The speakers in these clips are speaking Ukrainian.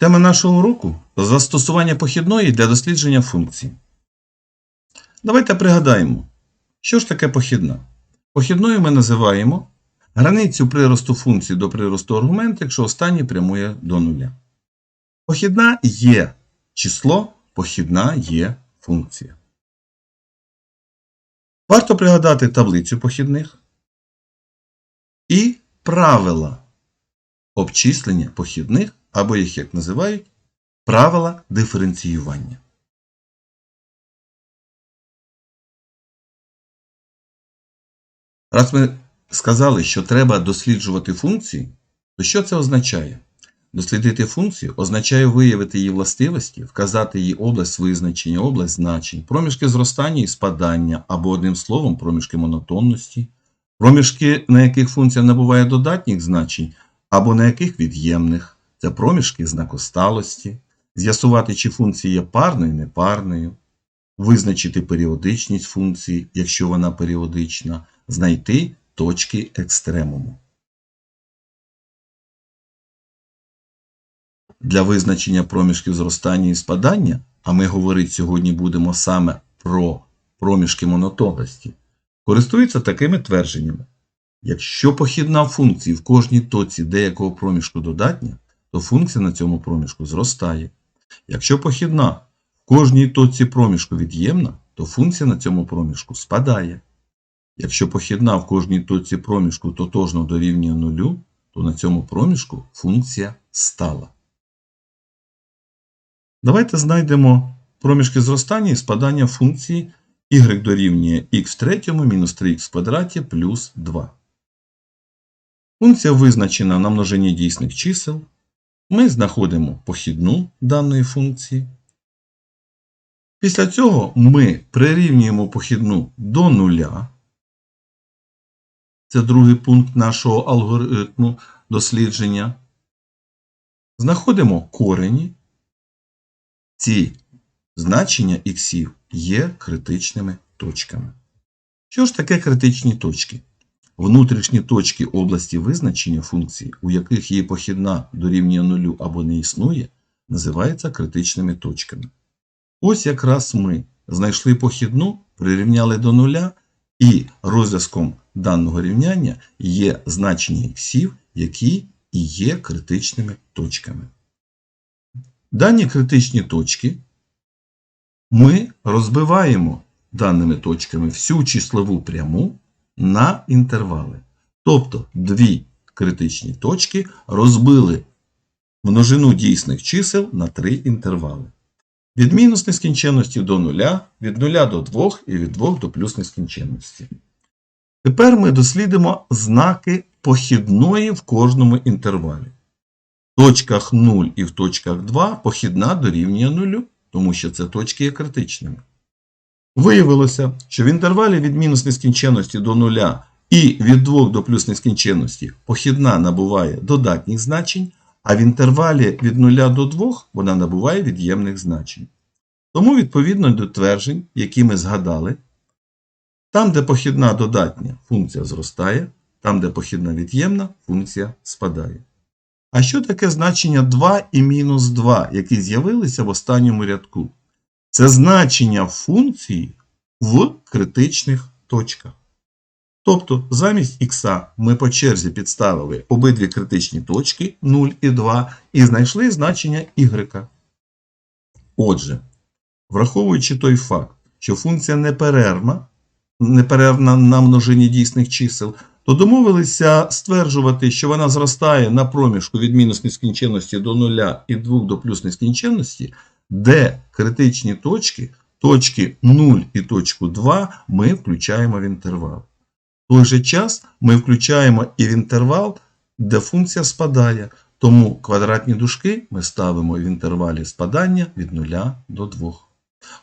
Тема нашого уроку застосування похідної для дослідження функцій. Давайте пригадаємо, що ж таке похідна. Похідною ми називаємо границю приросту функції до приросту аргументу, якщо останній прямує до нуля. Похідна є число, похідна є функція. Варто пригадати таблицю похідних і правила обчислення похідних, або їх як називають, правила диференціювання. Раз ми сказали, що треба досліджувати функції, то що це означає? Дослідити функцію означає виявити її властивості, вказати її область визначення, область значень, проміжки зростання і спадання, або одним словом, проміжки монотонності, проміжки, на яких функція набуває додатніх значень, або на яких від'ємних, це проміжки знакосталості, з'ясувати, чи функція є парною, непарною, визначити періодичність функції, якщо вона періодична, знайти точки екстремуму. Для визначення проміжків зростання і спадання, а ми говорити сьогодні будемо саме про проміжки монотонності, користуються такими твердженнями. Якщо похідна функції в кожній точці деякого проміжку додатня, то функція на цьому проміжку зростає. Якщо похідна в кожній точці проміжку від'ємна, то функція на цьому проміжку спадає. Якщо похідна в кожній точці проміжку тотожно дорівнює нулю, то на цьому проміжку функція стала. Давайте знайдемо проміжки зростання і спадання функції y дорівнює x в третьому мінус 3х в квадраті плюс 2. Функція визначена на множині дійсних чисел. Ми знаходимо похідну даної функції. Після цього ми прирівнюємо похідну до нуля. Це другий пункт нашого алгоритму дослідження. Знаходимо корені. Ці значення іксів є критичними точками. Що ж таке критичні точки? Внутрішні точки області визначення функції, у яких її похідна дорівнює нулю або не існує, називаються критичними точками. Ось якраз ми знайшли похідну, прирівняли до нуля, і розв'язком даного рівняння є значення іксів, які і є критичними точками. Дані критичні точки ми розбиваємо даними точками всю числову пряму на інтервали. Тобто дві критичні точки розбили множину дійсних чисел на три інтервали. Від мінус нескінченності до нуля, від нуля до 2 і від 2 до плюс нескінченності. Тепер ми дослідимо знаки похідної в кожному інтервалі. В точках 0 і в точках 2 похідна дорівнює 0, тому що це точки є критичними. Виявилося, що в інтервалі від мінус нескінченності до 0 і від 2 до плюс нескінченності похідна набуває додатніх значень, а в інтервалі від 0 до 2 вона набуває від'ємних значень. Тому, відповідно до тверджень, які ми згадали, там, де похідна додатня, функція зростає, там, де похідна від'ємна, функція спадає. А що таке значення 2 і мінус 2, які з'явилися в останньому рядку? Це значення функції в критичних точках. Тобто замість х ми по черзі підставили обидві критичні точки 0 і 2 і знайшли значення y. Отже, враховуючи той факт, що функція неперервна, неперервна на множині дійсних чисел, то домовилися стверджувати, що вона зростає на проміжку від мінус нескінченності до 0 і 2 до плюс нескінченності, де критичні точки, точки 0 і точку 2 ми включаємо в інтервал. В той же час ми включаємо і в інтервал, де функція спадає, тому квадратні дужки ми ставимо в інтервалі спадання від 0 до 2.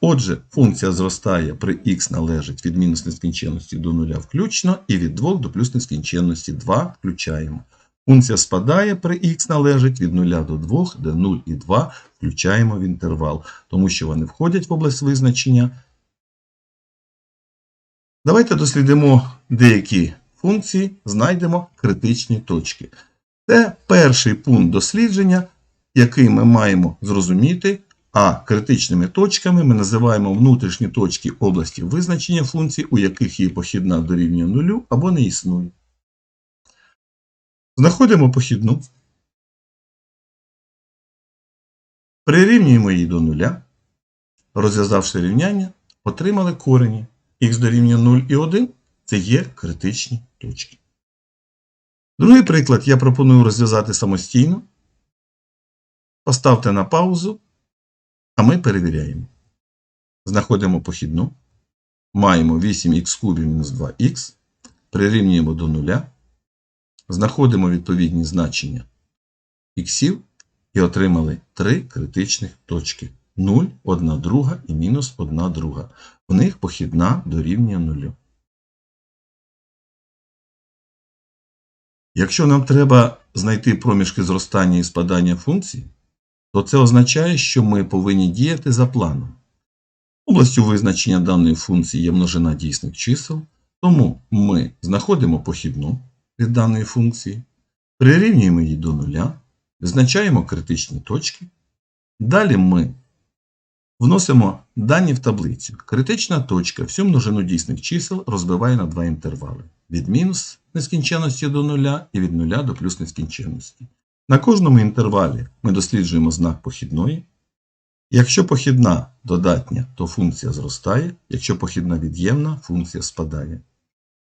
Отже, функція зростає при х належить від мінус нескінченності до 0 включно і від 2 до плюс нескінченності 2 включаємо. Функція спадає при х належить від 0 до 2, де 0 і 2 включаємо в інтервал, тому що вони входять в область визначення. Давайте дослідимо деякі функції, знайдемо критичні точки. Це перший пункт дослідження який ми маємо зрозуміти, а критичними точками ми називаємо внутрішні точки області визначення функцій, у яких її похідна дорівнює нулю або не існує. Знаходимо похідну. Прирівнюємо її до нуля. Розв'язавши рівняння, отримали корені. Х дорівнює 0 і 1 це є критичні точки. Другий приклад я пропоную розв'язати самостійно. Поставте на паузу, а ми перевіряємо. Знаходимо похідну. Маємо 8х кубів мінус 2х. Прирівнюємо до нуля. Знаходимо відповідні значення х і отримали три критичних точки. 0, 1 друга і мінус 1 друга. В них похідна дорівнює нулю. Якщо нам треба знайти проміжки зростання і спадання функцій, то це означає, що ми повинні діяти за планом. Областю визначення даної функції є множина дійсних чисел, тому ми знаходимо похідну від даної функції, прирівнюємо її до нуля, визначаємо критичні точки. Далі ми вносимо дані в таблицю. Критична точка всю множину дійсних чисел розбиває на два інтервали від мінус нескінченності до нуля і від нуля до плюс нескінченності. На кожному інтервалі ми досліджуємо знак похідної. Якщо похідна додатня, то функція зростає, якщо похідна від'ємна, функція спадає.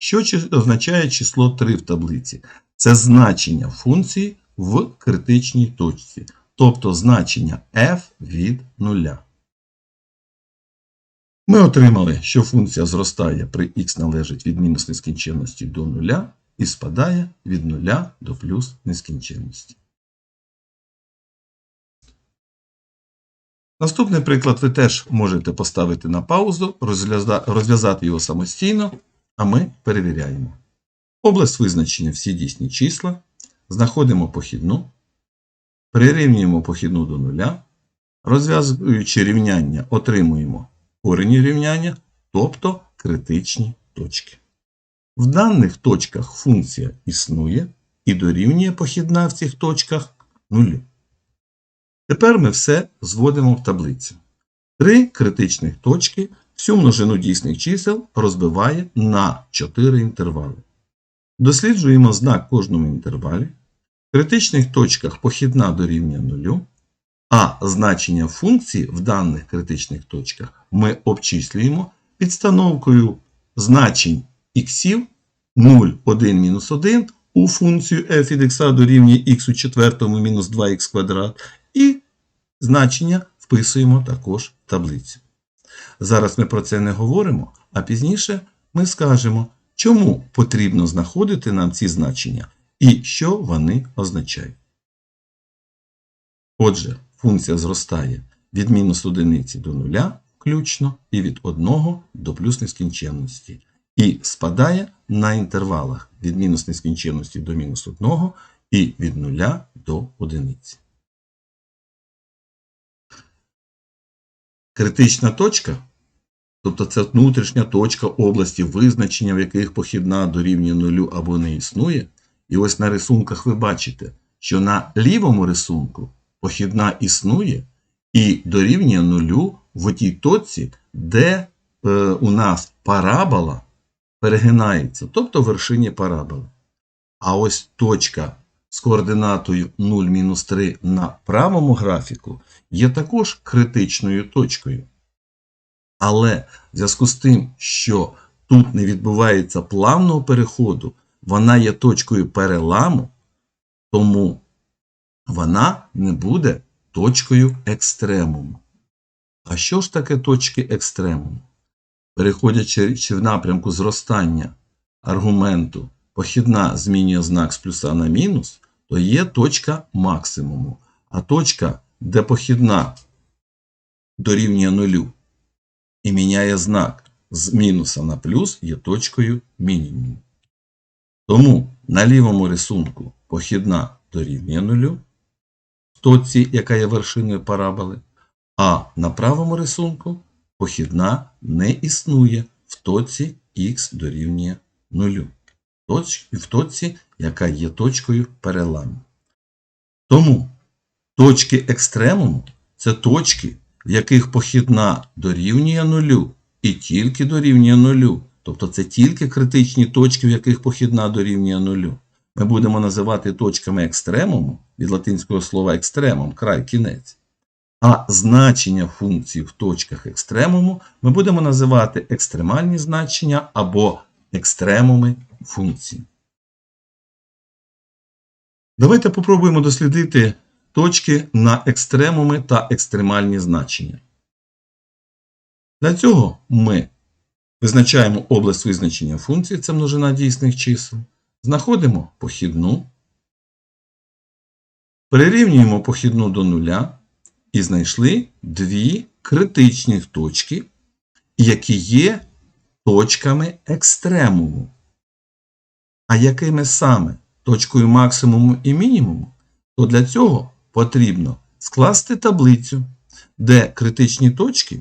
Що означає число 3 в таблиці? Це значення функції в критичній точці, тобто значення f від нуля. Ми отримали, що функція зростає при х належить від мінус нескінченності до нуля і спадає від нуля до плюс нескінченності. Наступний приклад ви теж можете поставити на паузу, розв'язати його самостійно, а ми перевіряємо. Область визначення всі дійсні числа. Знаходимо похідну, прирівнюємо похідну до нуля, розв'язуючи рівняння, отримуємо корені рівняння, тобто критичні точки. В даних точках функція існує і дорівнює похідна в цих точках нулю. Тепер ми все зводимо в таблицю. Три критичних точки всю множину дійсних чисел розбиває на 4 інтервали. Досліджуємо знак кожному інтервалі. В критичних точках похідна дорівнює нулю, а значення функції в даних критичних точках ми обчислюємо підстановкою значень х 0, 1, мінус 1 у функцію f від x дорівнює х у четвертому мінус 2х квадрат і значення вписуємо також в таблицю. Зараз ми про це не говоримо, а пізніше ми скажемо, чому потрібно знаходити нам ці значення і що вони означають. Отже, функція зростає від мінус одиниці до нуля включно і від 1 до плюс нескінченності. І спадає на інтервалах від мінус нескінченності до мінус 1 і від 0 до 1. Критична точка, тобто це внутрішня точка області визначення, в яких похідна дорівнює нулю або не існує. І ось на рисунках ви бачите, що на лівому рисунку похідна існує і дорівнює нулю в тій точці, де е, у нас парабола перегинається, тобто в вершині параболи. А ось точка з координатою 0-3 на правому графіку є також критичною точкою. Але в зв'язку з тим, що тут не відбувається плавного переходу, вона є точкою переламу, тому вона не буде точкою екстремуму. А що ж таке точки екстремуму? Переходячи чи в напрямку зростання аргументу, похідна змінює знак з плюса на мінус, то є точка максимуму. А точка, де похідна дорівнює нулю і міняє знак з мінуса на плюс, є точкою мінімуму. Тому на лівому рисунку похідна дорівнює нулю, в точці, яка є вершиною параболи, а на правому рисунку похідна не існує в точці х дорівнює нулю, в точці, яка є точкою переламу. Тому Точки екстремуму це точки, в яких похідна дорівнює нулю і тільки дорівнює нулю. Тобто це тільки критичні точки, в яких похідна дорівнює нулю. Ми будемо називати точками екстремуму від латинського слова екстремум, край, кінець. А значення функцій в точках екстремуму ми будемо називати екстремальні значення або екстремуми функцій. Давайте попробуємо дослідити точки на екстремуми та екстремальні значення. Для цього ми визначаємо область визначення функції, це множина дійсних чисел, знаходимо похідну, перерівнюємо похідну до нуля і знайшли дві критичні точки, які є точками екстремуму. А якими саме точкою максимуму і мінімуму, то для цього потрібно скласти таблицю, де критичні точки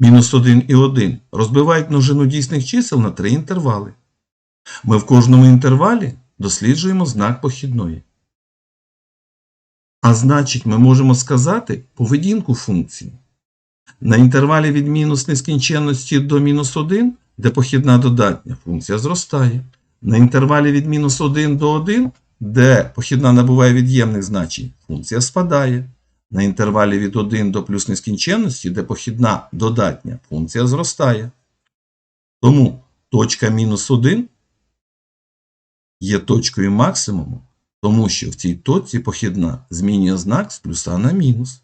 мінус 1 і 1 розбивають множину дійсних чисел на три інтервали. Ми в кожному інтервалі досліджуємо знак похідної. А значить, ми можемо сказати поведінку функції. На інтервалі від мінус нескінченності до мінус 1, де похідна додатня, функція зростає. На інтервалі від мінус 1 до 1, де похідна набуває від'ємних значень, функція спадає. На інтервалі від 1 до плюс нескінченності, де похідна додатня, функція зростає. Тому точка мінус 1 є точкою максимуму, тому що в цій точці похідна змінює знак з плюса на мінус.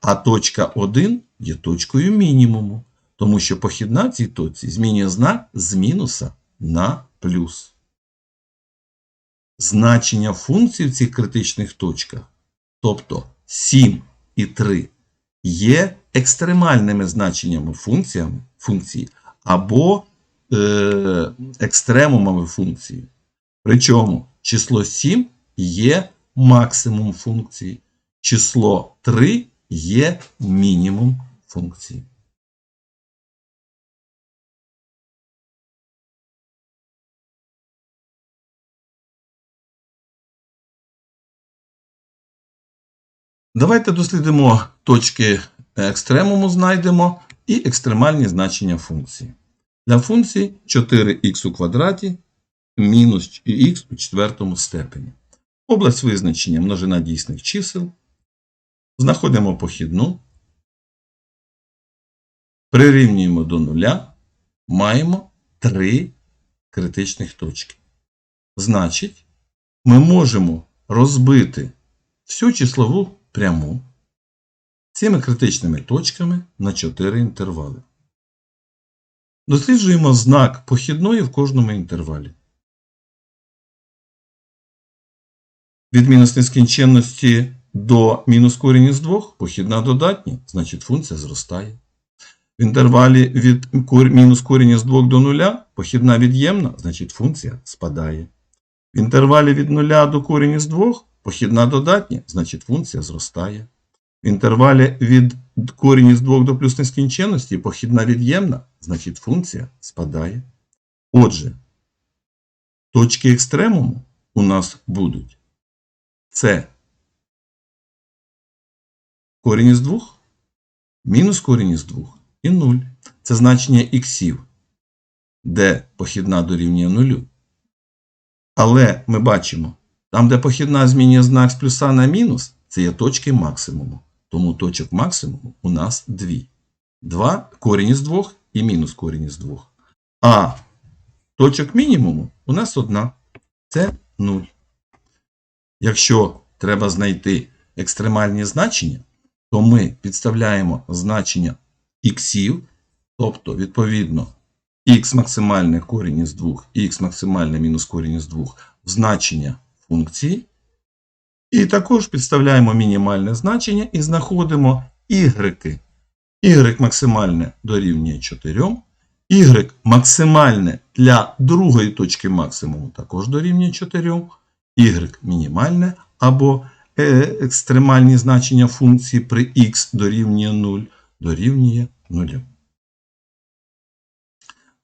А точка 1 є точкою мінімуму, тому що похідна в цій точці змінює знак з мінуса на плюс. Значення функцій в цих критичних точках, тобто 7 і 3, є екстремальними значеннями функціями, функції або е, екстремумами функції. Причому число 7 є максимум функції, число 3 є мінімум функції. Давайте дослідимо точки екстремуму, знайдемо і екстремальні значення функції. Для функції 4х у квадраті мінус х у четвертому степені. Область визначення множина дійсних чисел. Знаходимо похідну. Прирівнюємо до нуля. Маємо три критичних точки. Значить, ми можемо розбити всю числову пряму цими критичними точками на 4 інтервали. Досліджуємо знак похідної в кожному інтервалі. Від мінус нескінченності до мінус корінь із 2 похідна додатня, значить функція зростає. В інтервалі від мінус корінь із 2 до 0 похідна від'ємна, значить функція спадає. В інтервалі від 0 до корінь із 2 похідна додатня, значить функція зростає. В інтервалі від корінь із 2 до плюс нескінченності похідна від'ємна, значить функція спадає. Отже, точки екстремуму у нас будуть це корінь із 2, мінус корінь із 2 і 0. Це значення іксів, де похідна дорівнює 0. Але ми бачимо, там, де похідна змінює знак з плюса на мінус, це є точки максимуму. Тому точок максимуму у нас 2. 2 корінь із 2 і мінус корінь із 2. А точок мінімуму у нас одна. Це 0. Якщо треба знайти екстремальні значення, то ми підставляємо значення іксів, тобто, відповідно, х максимальне корінь із 2 і х максимальне мінус корінь із 2 в значення функції. І також підставляємо мінімальне значення і знаходимо y. y максимальне дорівнює 4. y максимальне для другої точки максимуму також дорівнює 4. y мінімальне або е, екстремальні значення функції при x дорівнює 0 дорівнює 0.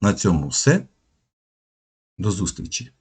На цьому все. До зустрічі!